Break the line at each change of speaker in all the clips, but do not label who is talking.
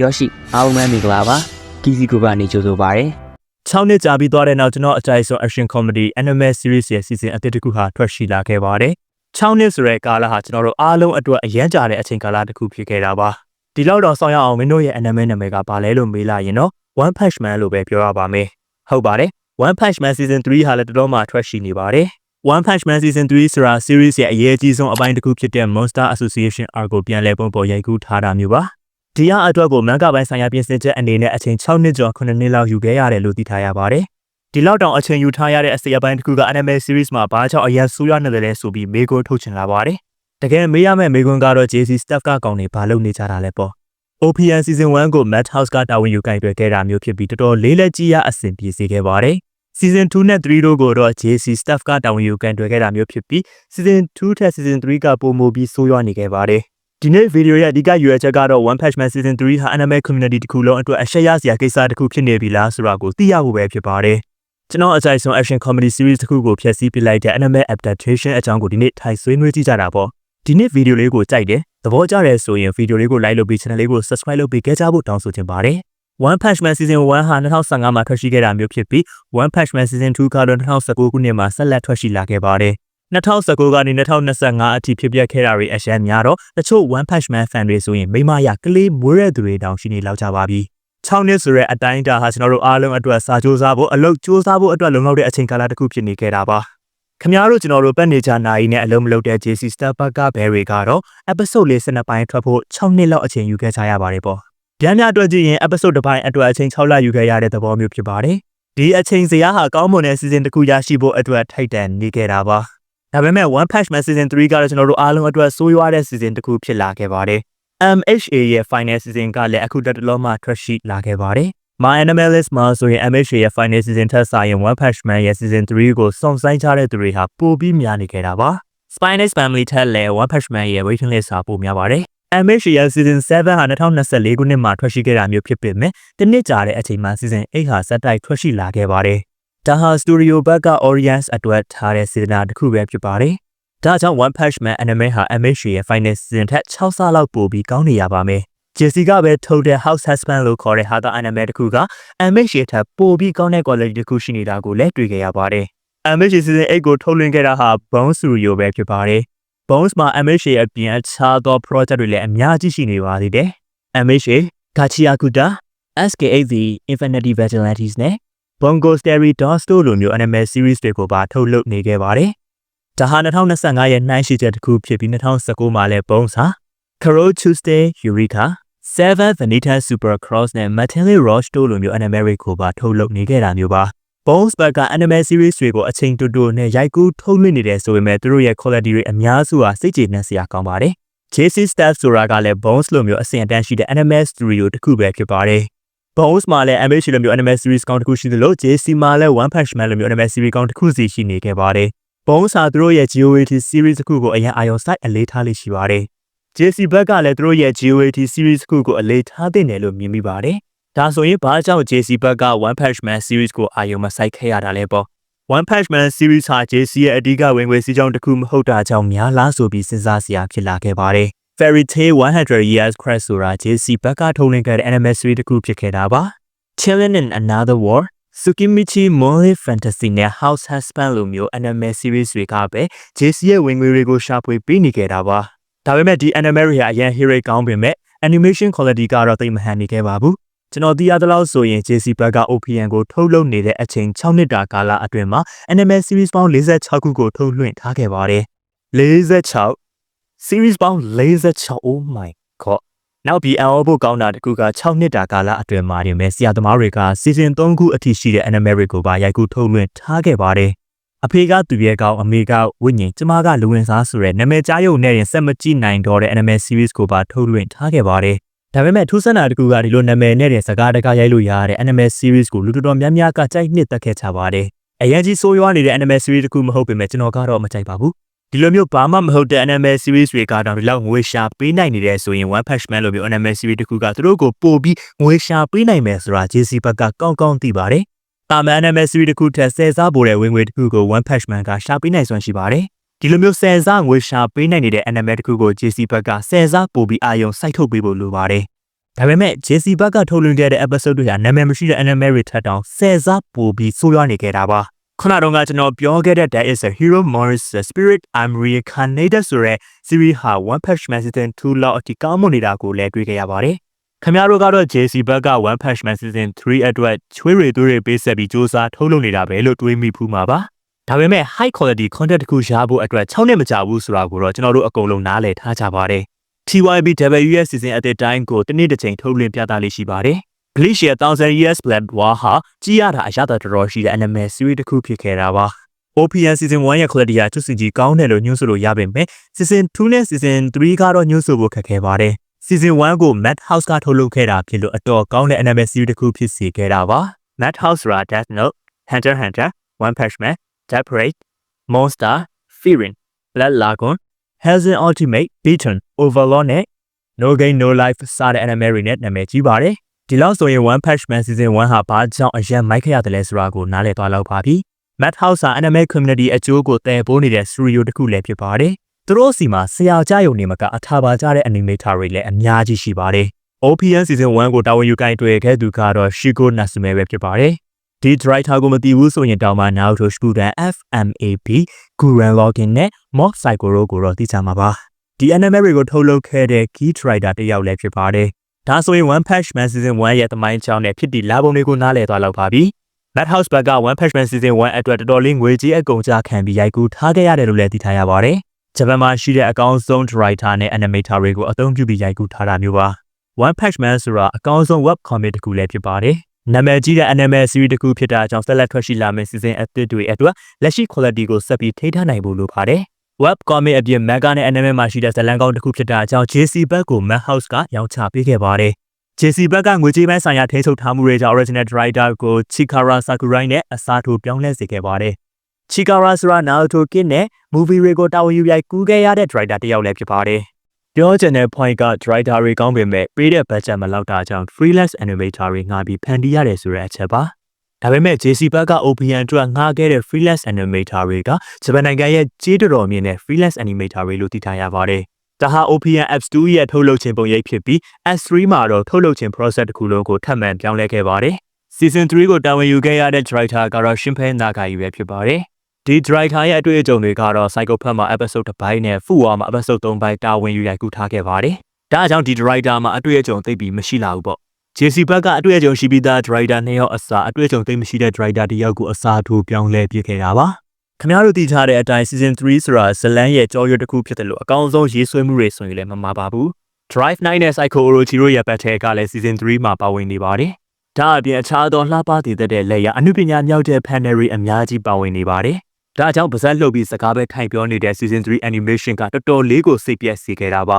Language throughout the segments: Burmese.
ယောရှိအားလုံးပဲမင်္ဂလာပါကီစီဂရုပကနေကြိုဆိုပါရစေ
6နှစ်ကြာပြီးသွားတဲ့နောက်ကျွန်တော်အကြိုက်ဆုံး action comedy anime series ရဲ့ season အသစ်တစ်ခုဟာထွက်ရှိလာခဲ့ပါတယ်။6နှစ်ဆိုတဲ့ကာလဟာကျွန်တော်တို့အားလုံးအတွက်အရန်ကြာတဲ့အချိန်ကာလတစ်ခုဖြစ်ခဲ့တာပါ။ဒီလောက်တော့ဆောင်ရအောင်မင်းတို့ရဲ့ anime နာမည်ကဘာလဲလို့မေးလိုက်ရင်တော့ One Punch Man လို့ပဲပြောရပါမယ်။ဟုတ်ပါတယ်။ One Punch Man season 3ဟာလည်းတော်တော်မှထွက်ရှိနေပါတယ်။ One Punch Man season 3ဆိုတာ series ရဲ့အရေးအကြီးဆုံးအပိုင်းတစ်ခုဖြစ်တဲ့ Monster Association arc ကိုပြန်လည်ပုံပေါ်ရိုက်ကူးထားတာမျိုးပါ။ ဒီအအတွက်ကိုမန်ကပိုင်းဆိုင်ရာပြင်ဆင်ချက်အနေနဲ့အချိန်6နှစ်ကျော်9နှစ်လောက်ယူခဲ့ရတယ်လို့သိထားရပါတယ်။ဒီလောက်တောင်အချိန်ယူထားရတဲ့အစရပိုင်းတစ်ခုက anime series မှာဘာကြောင့်အရင်ဆိုးရနေတယ်လဲဆိုပြီးမေကွန်းထုတ်ချင်လာပါတယ်။တကယ်မေးရမယ့်မေကွန်းကတော့ JC staff ကကောင်တွေဘာလုပ်နေကြတာလဲပေါ့။ OPN season 1ကို Madhouse ကတာဝန်ယူကင်တွယ်ခဲ့တာမျိုးဖြစ်ပြီးတော်တော်လေးလက်ကြီးရအဆင်ပြေစေခဲ့ပါတယ်။ season 2နဲ့3တို့ကိုတော့ JC staff ကတာဝန်ယူကင်တွယ်ခဲ့တာမျိုးဖြစ်ပြီး season 2ထက် season 3ကပိုမိုပြီးဆိုးရွားနေခဲ့ပါတယ်။ ဒီနေ့ဗီဒီယိုရဲ့အဓိကရွယ်ချက်ကတော့ One Punch Man Season 3ဟာ anime community တစ်ခုလုံးအတွက်အရှက်ရစရာကိစ္စတစ်ခုဖြစ်နေပြီလားဆိုတာကိုသိရဖို့ပဲဖြစ်ပါတယ်။ကျွန်တော်အကြိုက်ဆုံး action comedy series တစ်ခုကိုဖျက်ဆီးပစ်လိုက်တဲ့ anime adaptation အကြောင်းကိုဒီနေ့ထိုင်ဆွေးနွေးကြည့်ကြတာပေါ့။ဒီနေ့ဗီဒီယိုလေးကိုကြိုက်တယ်။သဘောကျတယ်ဆိုရင်ဗီဒီယိုလေးကို like လုပ်ပြီး channel လေးကို subscribe လုပ်ပြီးကြကြဖို့တောင်းဆိုချင်ပါတယ်။ One Punch Man Season 1ဟာ2015မှာထွက်ရှိခဲ့တာမျိုးဖြစ်ပြီး One Punch Man Season 2ကတော့2019ခုနှစ်မှာဆက်လက်ထွက်ရှိလာခဲ့ပါတယ်။ 2019ကနေ2025အထိဖြစ်ပျက်ခဲ့တာတွေအရှမ်းများတော့တချို့ One Punch Man fan တွေဆိုရင်မိမရကလေးမွေးတဲ့သူတွေတောင်ရှိနေလောက်ကြပါပြီ။6နှစ်ဆိုတဲ့အတိုင်းအတာဟာကျွန်တော်တို့အားလုံးအတွက်စာကြိုးစားဖို့အလုပ်ကြိုးစားဖို့အတွက်လုံလောက်တဲ့အချိန်ကာလတစ်ခုဖြစ်နေခဲ့တာပါ။ခင်ဗျားတို့ကျွန်တော်တို့ပတ်နေကြနိုင်နဲ့အလုံးမလုပ်တဲ့ JC Star Park ကဘယ်တွေကတော့ episode လေး12ပိုင်းထွက်ဖို့6နှစ်လောက်အချိန်ယူခဲ့ကြရပါတယ်ပေါ့။ဗျမ်းများအတွက်ကြည့်ရင် episode တစ်ပိုင်းအတွက်အချိန်6လယူခဲ့ရတဲ့သဘောမျိုးဖြစ်ပါတယ်။ဒီအချိန်စရာဟာကောင်းမွန်တဲ့ season တစ်ခုရရှိဖို့အတွက်ထိုက်တန်နေခဲ့တာပါ။ ဒါပေမဲ့ One Punch Man Season 3ကတော့ကျွန်တော်တို့အားလုံးအတွက်ဆိုးရွားတဲ့ season တစ်ခုဖြစ်လာခဲ့ပါတယ်။ MHA ရဲ့ final season ကလည်းအခုတက်တလုံးမှထွက်ရှိလာခဲ့ပါတယ်။ My Animalist မှာဆိုရင် MHA ရဲ့ final season ထက်စာရင် One Punch Man ရဲ့ season 3ကိုစုံစမ်းကြတဲ့သူတွေဟာပိုပြီးများနေခဲ့တာပါ။ Spinus Family ထက်လည်း One Punch Man ရဲ့ waiting list ဟာပိုများပါတယ်။ MHA ရဲ့ season 7ဟာ2024ခုနှစ်မှာထွက်ရှိခဲ့တာမျိုးဖြစ်ပေမဲ့တစ်နှစ်ကြာတဲ့အချိန်မှာ season 8ဟာစက်တိုက်ထွက်ရှိလာခဲ့ပါတယ်။ ဒါဟာ studio ဘက်က audience အတွက်ထားတဲ့စေတနာတစ်ခုပဲဖြစ်ပါတယ်။ဒါကြောင့် One Punch Man anime ဟာ MHA ရဲ့ final season ထက်6ဆလောက်ပိုပြီးကောင်းနေရပါမယ်။ JC ကပဲထုတ်တဲ့ House Husband လို့ခေါ်တဲ့ဟာတာ anime တစ်ခုက MHA ထက်ပိုပြီးကောင်းတဲ့ quality တစ်ခုရှိနေတာကိုလည်းတွေ့ခဲ့ရပါတယ်။ MHA season 8ကိုထုတ်လွှင့်ခဲ့တာဟာ Bones Studio ပဲဖြစ်ပါတယ်။ Bones မှာ MHA အပြင်အခြားသော project တွေလည်းအများကြီးရှိနေပါသေးတယ်။ MHA, Gachiakuta, SK8 The Infinity Vigilantes နဲ့ Bongo Story Dogs တို့လိုမျိုး anime series တွေကိုပါထုတ်လုပ်နေခဲ့ပါတယ်။ဒါဟာ2025ရဲ့နှိုင်းရှိချက်တစ်ခုဖြစ်ပြီး2019မှာလည်း Bones ဟာ Karo Tuesday Eureka, Seven The Nita Super Cross နဲ့ Matilda Roche တို့လိုမျိုး anime တွေကိုပါထုတ်လုပ်နေခဲ့တာမျိုးပါ။ Bones ဘက်က anime series တွေကိုအချိန်တူတူနဲ့ရိုက်ကူးထုတ်လွှင့်နေတယ်ဆိုပေမဲ့သူတို့ရဲ့ quality တွေအများစုဟာစိတ်ကျေနပ်စရာကောင်းပါတယ်။ JC Staff ဆိုတာကလည်း Bones လိုမျိုးအဆင့်အတန်းရှိတဲ့ anime studio တစ်ခုပဲဖြစ်ပါတယ်။ Bones မှာလည်း MH လိုမျိုး anime series ကောင်းတစ်ခုရှိသလို JC မှာလည်း One Punch Man လိုမျိုး anime series ကောင်းတစ်ခုစီရှိနေခဲ့ပါတယ်။ Bones ဟာသူတို့ရဲ့ GOAT series တစ်ခုကိုအရင်အာရုံစိုက်အလေးထားလေးရှိပါတယ်။ JC ဘက်ကလည်းသူတို့ရဲ့ GOAT series တစ်ခုကိုအလေးထားတဲ့နယ်လို့မြင်မိပါတယ်။ဒါဆိုရင်ဘာကြောင့် JC ဘက်က One Punch Man series ကိုအာရုံမစိုက်ခဲ့ရတာလဲပေါ့။ One Punch Man series ဟာ JC ရဲ့အဓိကဝင်ငွေစီးကြောင်းတစ်ခုမဟုတ်တာကြောင့်များလားဆိုပြီးစဉ်းစားစရာဖြစ်လာခဲ့ပါတယ်။ Fairy Tail 100 Years Crash ဆိုတာ JC ဘက်ကထုတ်လွှင့်ခဲ့တဲ့ anime series တစ်ခုဖြစ်ခဲ့တာပါ။ Chilling in Another War Tsukimichi Molly Fantasy နဲ့ House Husband လိုမျိုး anime series တွေကပဲ JC ရဲ့ဝင်ငွေတွေကိုရှာဖွေပေးနေခဲ့တာပါ။ဒါပေမဲ့ဒီ anime တွေဟာအရင် hero ကောင်းပေမဲ့ animation quality ကတော့သိပ်မဟန်နေခဲ့ပါဘူး။ကျွန်တော်သိရသလောက်ဆိုရင် JC ဘက်က OPN ကိုထုတ်လုပ်နေတဲ့အချိန်6နှစ်တာကာလအတွင်းမှာ anime series ပေါင်း46ခုကိုထုတ်လွှင့်ထားခဲ့ပါတယ်။46 series ပေါင်း46 oh my god နောက်ပြီးအံ့ဩဖို့ကောင်းတာတကူက6နှစ်တာကာလအတွင်းမှာနေမဲ့ဆရာသမားတွေက season 3ခုအထိရှိတဲ့ anime တွေကိုပါရိုက်ကူးထုတ်လွှင့်ထားခဲ့ပါတယ်။အဖေကသူရဲ့ကောင်အမေကဝိညာဉ်ကျမကလူဝင်စားဆိုတဲ့နာမည်ကြားရုံနဲ့ရင်စက်မကြည့်နိုင်တော့တဲ့ anime series ကိုပါထုတ်လွှင့်ထားခဲ့ပါတယ်။ဒါပေမဲ့ထူးဆန်းတာတကူကဒီလိုနာမည်နဲ့တဲ့စကားတကားရိုက်လို့ရတဲ့ anime series ကိုလူတော်တော်များများကကြိုက်နှစ်သက်ခဲ့ကြပါတယ်။အရင်ကြီးဆိုးရွားနေတဲ့ anime series တခုမဟုတ်ပေမဲ့ကျွန်တော်ကတော့မကြိုက်ပါဘူး။ ဒီလိုမျိုးဘာမှမဟုတ်တဲ့ anime series တွေကတော့ဒီလောက်ငွေရှာပေးနိုင်နေတဲ့ဆိုရင် One Punch Man လိုမျိုး anime series တခုကသူတို့ကိုပို့ပြီးငွေရှာပေးနိုင်မယ်ဆိုတာ JC ဘက်ကကောင်းကောင်းသိပါတယ်။တာမန် anime series တခုထက်ဆယ်စားပိုတဲ့ဝင်ငွေတခုကို One Punch Man ကရှာပေးနိုင်စွမ်းရှိပါတယ်။ဒီလိုမျိုးဆယ်စားငွေရှာပေးနိုင်နေတဲ့ anime တခုကို JC ဘက်ကဆယ်စားပို့ပြီးအာယုံစိုက်ထုတ်ပေးဖို့လိုပါတယ်ဒါပေမဲ့ JC ဘက်ကထုတ်လွှင့်ခဲ့တဲ့ episode တွေဟာနာမည်မရှိတဲ့ anime တွေထက်တောင်ဆယ်စားပိုပြီးဆိုးရွားနေခဲ့တာပါ ခုနတော့ကကျွန်တော်ပြောခဲ့တဲ့ That is a Hero Morris the Spirit I'm Reincarnated ဆိုတဲ့ series ဟာ One Punch Man Season 2လောက်အထိကောင်းမွန်နေတာကိုလည်းတွေ့ခဲ့ရပါတယ်ခင်ဗျားတို့ကတော့ JC ဘက်က One Punch Man Season 3အတွက်ချွေးရည်သွေးတွေပေးဆက်ပြီးစူးစမ်းထုတ်လုပ်နေတာပဲလို့တွေးမိဖူးမှာပါဒါပေမဲ့ high quality content တစ်ခုရဖို့အတွက်6နှစ်မကြာဘူးဆိုတာကိုတော့ကျွန်တော်တို့အကုန်လုံးနားလည်ထားကြပါတယ် TYBW ရဲ့ season အသစ်တိုင်းကိုတစ်နေ့တစ်ချိန်ထုတ်လွှင့်ပြသလေးရှိပါတယ်။ Bleach ရဲ့1000 years Black War ဟာကြည့်ရတာအရသာတော်တော်ရှိတဲ့ anime series တစ်ခုဖြစ်ခဲ့တာပါ။ OPN season 1ရဲ့ quality ကသူစီကြီးကောင်းတယ်လို့ညွှန်းဆိုလို့ရပေမဲ့ season 2နဲ့ season 3ကတော့ညွှန်းဆိုဖို့ခက်ခဲပါတယ်။ season 1ကို Madhouse ကထုတ်လုပ်ခဲ့တာဖြစ်လို့အတော်ကောင်းတဲ့ anime series တစ်ခုဖြစ်စေခဲ့တာပါ။ Madhouse ရာ Death Note, Hunter x Hunter, One Punch Man, Death Parade, Monster, Fearing, Blood Lagoon, Hell's Ultimate, Beaten, Overlord နဲ့ No Game No Life စတဲ့ anime တွေနဲ့နာမည်ကြီးပါတယ်။ ဒီလောက်ဆိုရင် One Punch Man Season 1ဟာဘာကြောင့်အရင်မိုက်ခဲ့ရတယ်လဲဆိုတာကိုနားလည်သွားလောက်ပါပြီ။ Madhouse ဟာ anime community အကျိုးကိုတည်ပိုးနေတဲ့ studio တစ်ခုလည်းဖြစ်ပါတယ်။သူတို့စီမှာဆရာကြယုံနေမှာကအထာပါကြတဲ့ animator တွေလည်းအများကြီးရှိပါတယ်။ OPN Season 1ကိုတာဝန်ယူကင်တွေ့ခဲ့သူကတော့ Shiko Natsume ပဲဖြစ်ပါတယ်။ဒီ director ကိုမသိဘူးဆိုရင်တောင်မှ Naruto Shippuden FMAB Gurren Lagann နဲ့ Mob Psycho တို့ကိုတော့သိကြမှာပါ။ဒီ anime တွေကိုထုတ်လုပ်ခဲ့တဲ့ key writer တစ်ယောက်လည်းဖြစ်ပါတယ်။ ဒါဆိုရင် One Punch Man Season 1ရဲ့သမိုင်းကြောင်းနဲ့ဖြစ်တည်လာပုံတွေကိုနားလည်သွားလောက်ပါပြီ။ Madhouse ဘက်က One Punch Man Season 1အတွက်တော်တော်လေးငွေကြေးအကုန်ကြခံပြီးရိုက်ကူးထားခဲ့ရတယ်လို့လည်းသိထားရပါတယ်။ဂျပန်မှာရှိတဲ့အကောင်းဆုံး writer နဲ့ animator တွေကိုအသုံးပြုပြီးရိုက်ကူးထားတာမျိုးပါ။ One Punch Man ဆိုတာအကောင်းဆုံး web comic တစ်ခုလည်းဖြစ်ပါတယ်။နာမည်ကြီးတဲ့ anime series တစ်ခုဖြစ်တာကြောင့်ဆက်လက်ထွက်ရှိလာမယ့် season အသစ်တွေအတွက်လက်ရှိ quality ကိုဆက်ပြီးထိန်းထားနိုင်ဖို့လိုပါတယ်။ web comic အပြင် manga နဲ့ anime မှာရှိတဲ့ဇာတ်လမ်းကောင်းတစ်ခုဖြစ်တာကြောင့် JC ဘက်ကို Madhouse ကရောင်းချပေးခဲ့ပါတယ်။ JC ဘက်ကငွေကြေးပိုင်းဆိုင်ရာထိန်းချုပ်ထားမှုတွေကြောင့် original writer ကို Chikara Sakurai နဲ့အစားထိုးပြောင်းလဲစေခဲ့ပါတယ်။ Chikara ဆိုတာ Naruto Kid နဲ့ movie တွေကိုတာဝန်ယူရိုက်ကူးခဲ့ရတဲ့ writer တစ်ယောက်လည်းဖြစ်ပါတယ်။ပြောချင်တဲ့ point က writer တွေကောင်းပေမဲ့ပေးတဲ့ budget မလောက်တာကြောင့် freelance animator တွေငှားပြီးဖန်တီးရတယ်ဆိုတဲ့အချက်ပါ။ ဒါပေမဲ့ JC ဘက်က OPN အတွက်ငှားခဲ့တဲ့ freelance animator တွေကဂျပန်နိုင်ငံရဲ့ကြေးတော်တော်မြင့်တဲ့ freelance animator တွေလို့သိထားရပါတယ်။ဒါဟာ OPN Apps 2ရဲ့ထုတ်လုပ်ခြင်းပုံရိပ်ဖြစ်ပြီး S3 မှာတော့ထုတ်လုပ်ခြင်း process တစ်ခုလုံးကိုထပ်မံပြောင်းလဲခဲ့ပါတယ်။ Season 3ကိုတာဝန်ယူခဲ့ရတဲ့ director ကတော့ Shinpei Nagai ပဲဖြစ်ပါတယ်။ဒီ director ရဲ့အတွေ့အကြုံတွေကတော့ Psychopath မှာ episode တစ်ပိုင်းနဲ့ Fuwa မှာ episode 3ပိုင်းတာဝန်ယူရိုက်ကူးထားခဲ့ပါတယ်။ဒါကြောင့်ဒီ director မှာအတွေ့အကြုံသိပ်ပြီးမရှိလာဘူးပေါ့။ JC ဘက်ကအတွေ့အကြုံရှိပြီးသား driver နှစ်ယောက်အစားအတွေ့အကြုံသိမ်းမရှိတဲ့ driver တစ်ယောက်ကိုအစားထိုးပြောင်းလဲပြခဲ့တာပါခင်ဗျားတို့သိထားတဲ့အတိုင်း season 3ဆိုတာဇလန်းရဲ့ကြောရွတ်တစ်ခုဖြစ်တယ်လို့အကောင်းဆုံးရေးဆွဲမှုတွေဆိုရင်လည်းမမှားပါဘူး Drive 9နဲ့ Psycho Orochiro ရဲ့ပတ်ထဲကလည်း season 3မှာပါဝင်နေပါတယ်ဒါအပြင်အခြားသောလှပတည်တဲ့လက်ရအမှုပညာမြောက်တဲ့ panel တွေအများကြီးပါဝင်နေပါတယ်ဒါကြောင့်ပါဇက်လှုပ်ပြီးစကားပဲထိုင်ပြောနေတဲ့ season 3 animation ကတော်တော်လေးကိုစိတ်ပြက်စေခဲ့တာပါ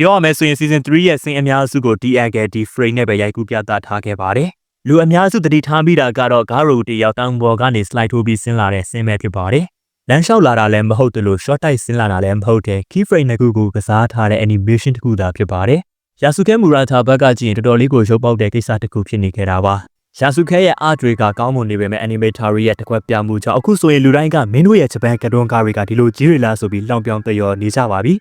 ပြောရမယ်ဆိုရင် season 3ရဲ့စင်အများစုကို DAG frame နဲ့ပဲရိုက်ကူးပြသထားခဲ့ပါတယ်လူအများစုတတိထားမိတာကတော့ဂါရိုတယောက်တောင်ပေါ်ကနေ slide ထိုးပြီးဆင်းလာတဲ့ဆင်းပဲဖြစ်ပါတယ်လမ်းလျှောက်လာတာလည်းမဟုတ်တယ်လို့ short တိုက်ဆင်းလာတာလည်းမဟုတ်တဲ့ key frame တစ်ခုကိုကစားထားတဲ့ animation တစ်ခုသာဖြစ်ပါတယ်ယာစုခဲမူရာတာဘက်ကကြည့်ရင်တော်တော်လေးကိုရုပ်ပေါက်တဲ့ကိစ္စတစ်ခုဖြစ်နေခဲ့တာပါယာစုခဲရဲ့ art တွေကကောင်းမွန်နေပေမဲ့ animator ရဲ့တစ်ခွက်ပြမှုကြောင့်အခုဆိုရင်လူတိုင်းကမင်းတို့ရဲ့ဂျပန်ကတွန်းကားတွေကဒီလိုကြီးရလားဆိုပြီးလောင်ပြောင်တယောနေကြပါပြီ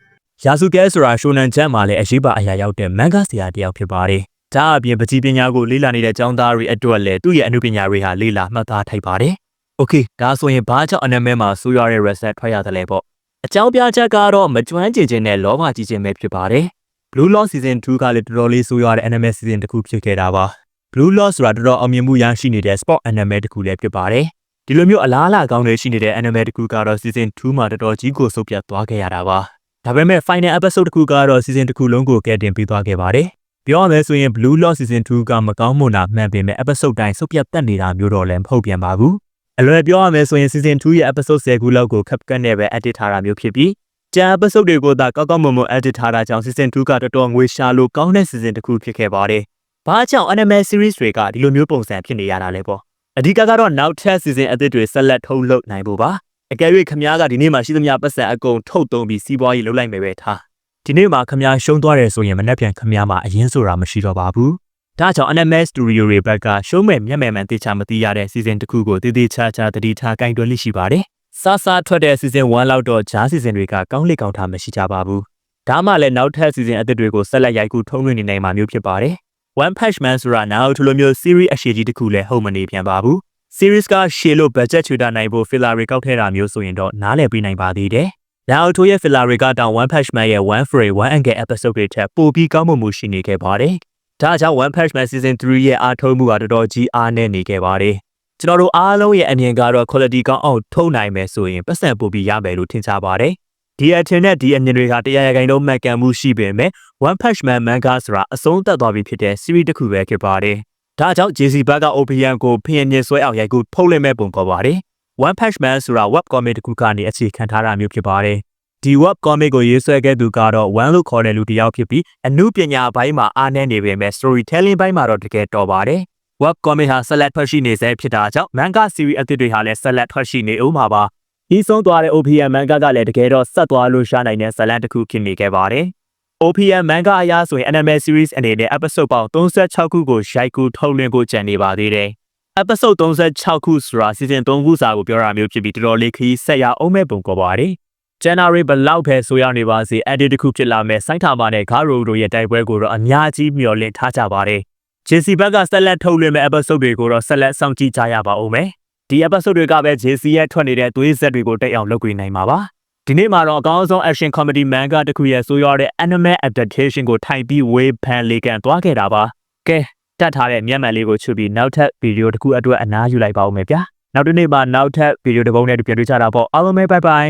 ယာစုခဲဆိုတာရှိုနန်ချက်မှာလည်းအရေးပါအရာရောက်တဲ့ manga ဆရာတစ်ယောက်ဖြစ်ပါတယ်ဒါအပြင်ပကြီးပညာကိုလေ့လာနေတဲ့ကျောင်းသားတွေအတွက်လည်းသူ့ရဲ့အမှုပညာတွေဟာလေ့လာမှတ်သားထိုက်ပါတယ်။ Okay ဒါဆိုရင်ဘာကြောင့်အနမဲမှာဆိုးရွားတဲ့ reset ထွက်ရတယ်လဲပေါ့။အကြောင်းပြချက်ကတော့မကျွမ်းကျင်ခြင်းနဲ့လောဘကြီးခြင်းပဲဖြစ်ပါတယ်။ Blue Lock Season 2ကလည်းတော်တော်လေးဆိုးရွားတဲ့ anime season တစ်ခုဖြစ်ခဲ့တာပါ။ Blue Lock ဆိုတာတော်တော်အောင်မြင်မှုရရှိနေတဲ့ sport anime တစ်ခုလည်းဖြစ်ပါတယ်။ဒီလိုမျိုးအလားအလာကောင်းတွေရှိနေတဲ့ anime တစ်ခုကတော့ season 2မှာတော်တော်ကြီးကိုစုပ်ပြတ်သွားခဲ့ရတာပါ။ ဒါပေမဲ့ final episode တစ်ခုကတော့ season တစ်ခုလုံးကိုကဲတင်ပေးသွားခဲ့ပါတယ်။ပြောရမယ်ဆိုရင် Blue Lock Season 2ကမကောင်းမွန်တာမှန်ပေမဲ့ episode တိုင်းစုပ်ပြတ်တက်နေတာမျိုးတော့လည်းမဟုတ်ပြန်ပါဘူး။အလွယ်ပြောရမယ်ဆိုရင် Season 2ရဲ့ episode 10ခုလောက်ကို CapCut နဲ့ပဲ edit ထားတာမျိုးဖြစ်ပြီးကျန် episode တွေကိုသာကောက်ကောက်မွန်မွန် edit ထားတာကြောင့် Season 2ကတော်တော်ငွေရှာလို့ကောင်းတဲ့ season တစ်ခုဖြစ်ခဲ့ပါတယ်။ဘာကြောင့် anime series တွေကဒီလိုမျိုးပုံစံဖြစ်နေရတာလဲပေါ့။အဓိကကတော့နောက်ထပ် season အသစ်တွေဆက်လက်ထုတ်လုပ်နိုင်ဖို့ပါ။ အကယ်၍ခမားကဒီနေ့မှရှိသမျှပတ်စံအကုန်ထုတ်သုံးပြီးစီးပွားရေးလုပ်လိုက်မယ်ပဲထား။ဒီနေ့မှခမားရှုံးသွားတယ်ဆိုရင်မနှက်ပြန်ခမားမှာအရင်ဆိုတာမရှိတော့ပါဘူး။ဒါကြောင့် anime studio တွေဘက်ကရှုံးမဲ့မျက်မှန်မှန်သိချာမသိရတဲ့ season တစ်ခုကိုတည်တည်ချာချာတတိထားကင်တွယ်လိရှိပါတယ်။စားစားထွက်တဲ့ season 1လောက်တော့ဂျား season တွေကကောင်းလေကောင်းထားမရှိကြပါဘူး။ဒါမှလည်းနောက်ထပ် season အသစ်တွေကိုဆက်လက်ရိုက်ကူးထုံးလွှင့်နေနိုင်မှာမျိုးဖြစ်ပါတယ် One Punch Man ဆိုတာနာအိုတိုလိုမျိုး series အရှိကြီးတစ်ခုလည်းဟုတ်မနေပြန်ပါဘူး series ကရှေလို့ budget ချွေတာနိုင်ဖို့ filler တွေကောက်ထည့်တာမျိုးဆိုရင်တော့နားလည်ပြီးနိုင်ပါသေးတယ်။နာအိုတိုရဲ့ filler တွေကတော့ One Punch Man ရဲ့ One Frame One Angle episode တွေထက်ပိုပြီးကောင်းမွန်မှုရှိနေခဲ့ပါတယ်။ဒါကြောင့် One Punch Man Season 3ရဲ့အားထုတ်မှုကတော်တော်ကြီးအားနည်းနေခဲ့ပါတယ်။ကျွန်တော်တို့အားလုံးရဲ့အမြင်ကတော့ quality ကောင်းအောင်ထုတ်နိုင်မယ်ဆိုရင်ပတ်စံပိုပြီးရမယ်လို့ထင်ကြပါတယ်။ဒီအထင်နဲ့ဒီအမြင်တွေကတရားရဂိုင်တော့မှတ်ကန်မှုရှိပေမဲ့ One Punch Man manga ဆိုတာအဆုံးသတ်သွားပြီဖြစ်တဲ့ series တစ်ခုပဲဖြစ်ပါတယ်။ ဒါကြောင့် JC ဘက်က OPN ကိုဖျင်ညင်ဆွဲအောင်ရိုက်ကူထုတ်လိမ့်မဲ့ပုံပေါ်ပါတယ်။ One Punch Man ဆိုတာ web comic တစ်ခုကနေအခြေခံထားတာမျိုးဖြစ်ပါတယ်။ဒီ web comic ကိုရေးဆွဲခဲ့သူကတော့ One လို့ခေါ်တဲ့လူတစ်ယောက်ဖြစ်ပြီးအမှုပညာဘိုင်းမှာအားနည်းနေပေမဲ့ storytelling ဘိုင်းမှာတော့တကယ်တော်ပါတယ်။ web comic ဟာဆက်လက်ထွက်ရှိနေဆဲဖြစ်တာကြောင့် manga series အသစ်တွေဟာလည်းဆက်လက်ထွက်ရှိနေဦးမှာပါ။ဒီဆုံးသွားတဲ့ OPN manga ကလည်းတကယ်တော့ဆက်သွားလို့ရှာနိုင်တဲ့ဇာတ်လမ်းတစ်ခုဖြစ်နေခဲ့ပါတယ်။ OPM manga အရဆိုရင် anime series အနေနဲ့ episode ပေါင်း36ခုကိုရိုက်ကူထုတ်လွှင့်ဖို့ကြံနေပါသေးတယ်။ episode 36ခုဆိုတာ season 3ခုစာကိုပြောတာမျိုးဖြစ်ပြီးတော်တော်လေးခရီးဆက်ရအောင်မဲ့ပုံပေါ်ပါတယ်။ January ဘလောက်ပဲဆိုရနေပါစေ edit တစ်ခုဖြစ်လာမဲ့စိုင်းထာမာနဲ့ Garo တို့ရဲ့တိုက်ပွဲကိုတော့အများကြီးမျှော်လင့်ထားကြပါတယ်။ JC ဘက်ကဆက်လက်ထုတ်လွှင့်မဲ့ episode တွေကိုတော့ဆက်လက်စောင့်ကြည့်ကြရပါဦးမယ်။ဒီ episode တွေကပဲ JC ရဲ့ထွက်နေတဲ့သွေးဆက်တွေကိုတိတ်အောင်လုပ်ပြနိုင်မှာပါ။ ဒီနေ့မှာတော့အကောင်းဆုံး action comedy manga တစ်ခုရဲ့ဆိုရတဲ့ anime adaptation ကိုထိုင်ပြီးဝေးဖန်လေးကန်သွားခဲ့တာပါ။ကဲတတ်ထားတဲ့မျက်မှန်လေးကိုချွတ်ပြီးနောက်ထပ်ဗီဒီယိုတစ်ခုအတွက်အနားယူလိုက်ပါဦးမယ်ဗျာ။နောက်တစ်နေ့မှာနောက်ထပ်ဗီဒီယိုတစ်ပုဒ်နဲ့ပြန်တွေ့ကြတာပေါ့အားလုံးပဲ bye bye